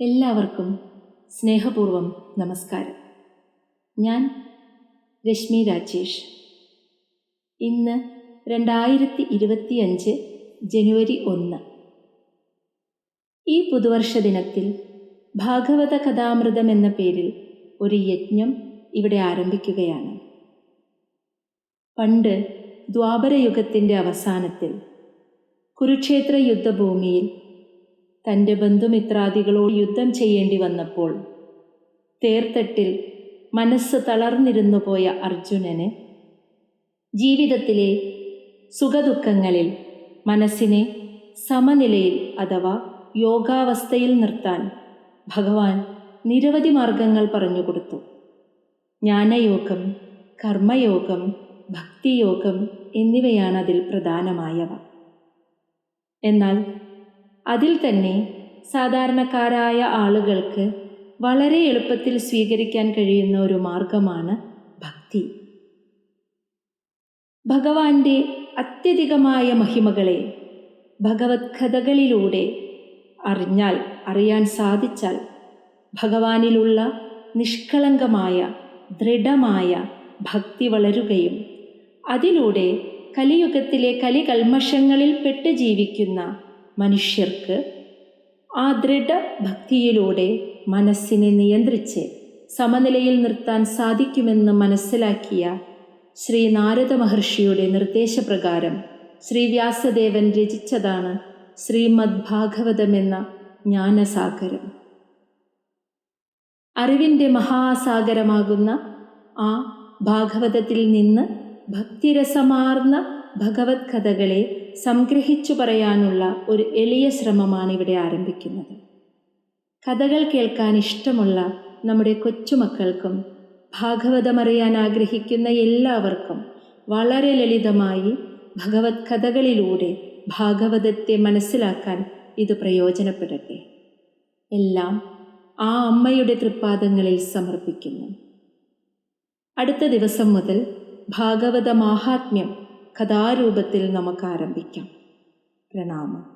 എല്ലാവർക്കും സ്നേഹപൂർവം നമസ്കാരം. ഞാൻ രശ്മി രാജേഷ്. ഇന്ന് രണ്ടായിരത്തി ഇരുപത്തിയഞ്ച് ജനുവരി ഒന്ന്. ഈ പുതുവർഷ ദിനത്തിൽ ഭാഗവത കഥാമൃതം എന്ന പേരിൽ ഒരു യജ്ഞം ഇവിടെ ആരംഭിക്കുകയാണ്. പണ്ട് ദ്വാപരയുഗത്തിന്റെ അവസാനത്തിൽ കുരുക്ഷേത്ര യുദ്ധഭൂമിയിൽ തന്റെ ബന്ധുമിത്രാദികളോട് യുദ്ധം ചെയ്യേണ്ടി വന്നപ്പോൾ തേർത്തട്ടിൽ മനസ്സ് തളർന്നിരുന്നു പോയ അർജുനന് ജീവിതത്തിലെ സുഖദുഃഖങ്ങളിൽ മനസ്സിനെ സമനിലയിൽ അഥവാ യോഗാവസ്ഥയിൽ നിർത്താൻ ഭഗവാൻ നിരവധി മാർഗങ്ങൾ പറഞ്ഞുകൊടുത്തു ജ്ഞാനയോഗം കർമ്മയോഗം ഭക്തിയോഗം എന്നിവയാണ് അതിൽ പ്രധാനമായവ. എന്നാൽ അതിൽ തന്നെ സാധാരണക്കാരായ ആളുകൾക്ക് വളരെ എളുപ്പത്തിൽ സ്വീകരിക്കാൻ കഴിയുന്ന ഒരു മാർഗമാണ് ഭക്തി. ഭഗവാന്റെ അത്യധികമായ മഹിമകളെ ഭഗവത് കഥകളിലൂടെ അറിഞ്ഞാൽ അറിയാൻ സാധിച്ചാൽ ഭഗവാനിലുള്ള നിഷ്കളങ്കമായ ദൃഢമായ ഭക്തി വളരുകയും അതിലൂടെ കലിയുഗത്തിലെ കലികൽമഷങ്ങളിൽപ്പെട്ട് ജീവിക്കുന്ന മനുഷ്യർക്ക് ആ ദൃഢഭക്തിയിലൂടെ മനസ്സിനെ നിയന്ത്രിച്ച് സമനിലയിൽ നിർത്താൻ സാധിക്കുമെന്ന് മനസ്സിലാക്കിയ ശ്രീ നാരദ മഹർഷിയുടെ നിർദ്ദേശപ്രകാരം ശ്രീ വ്യാസദേവൻ രചിച്ചതാണ് ശ്രീമദ് ഭാഗവതം എന്ന ജ്ഞാനസാഗരം. അറിവിന്റെ മഹാസാഗരമാകുന്ന ആ ഭാഗവതത്തിൽ നിന്ന് ഭക്തിരസമാർന്ന ഭഗവത് കഥകളെ സംഗ്രഹിച്ചു പറയാനുള്ള ഒരു എളിയ ശ്രമമാണ് ഇവിടെ ആരംഭിക്കുന്നത്. കഥകൾ കേൾക്കാൻ ഇഷ്ടമുള്ള നമ്മുടെ കൊച്ചുമക്കൾക്കും ഭാഗവതമറിയാൻ ആഗ്രഹിക്കുന്ന എല്ലാവർക്കും വളരെ ലളിതമായി ഭഗവത് കഥകളിലൂടെ ഭാഗവതത്തെ മനസ്സിലാക്കാൻ ഇത് പ്രയോജനപ്പെടട്ടെ. എല്ലാം ആ അമ്മയുടെ തൃപ്പാദങ്ങളിൽ സമർപ്പിക്കുന്നു. അടുത്ത ദിവസം മുതൽ ഭാഗവത മാഹാത്മ്യം കഥാരൂപത്തിൽ നമുക്ക് ആരംഭിക്കാം പ്രണാമം.